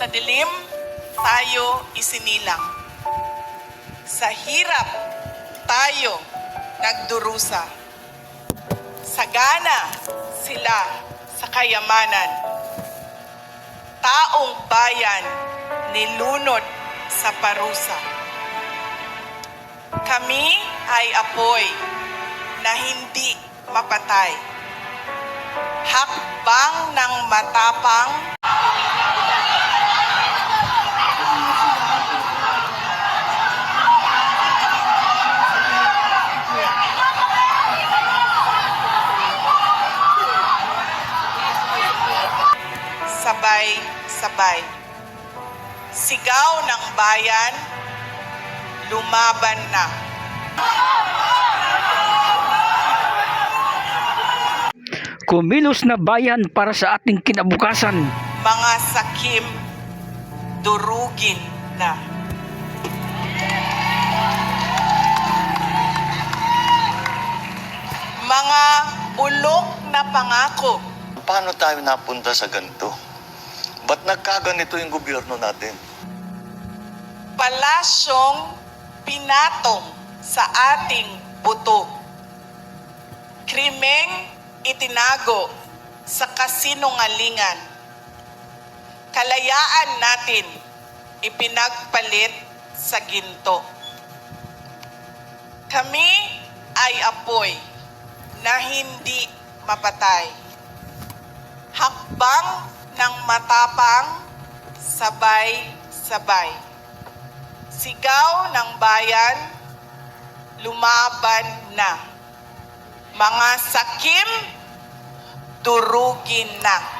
Sa dilim, tayo isinilang. Sa hirap, tayo nagdurusa. Sagana sila sa kayamanan. Taong bayan nilunod sa parusa. Kami ay apoy na hindi mapatay. Hakbang ng matapang sabay-sabay. Sigaw ng bayan, lumaban na. Kumilos na bayan para sa ating kinabukasan. Mga sakim, durugin na. Mga bulok na pangako, Paano tayo napunta sa ganito? Ba't nagkaganito yung gobyerno natin? palasyong pinatong sa ating buto. Krimeng itinago sa kasinungalingan. Kalayaan natin ipinagpalit sa ginto. Kami ay apoy na hindi mapatay. Hakbang ng matapang, sabay-sabay. Sigaw ng bayan, lumaban na. Mga sakim, durugin na.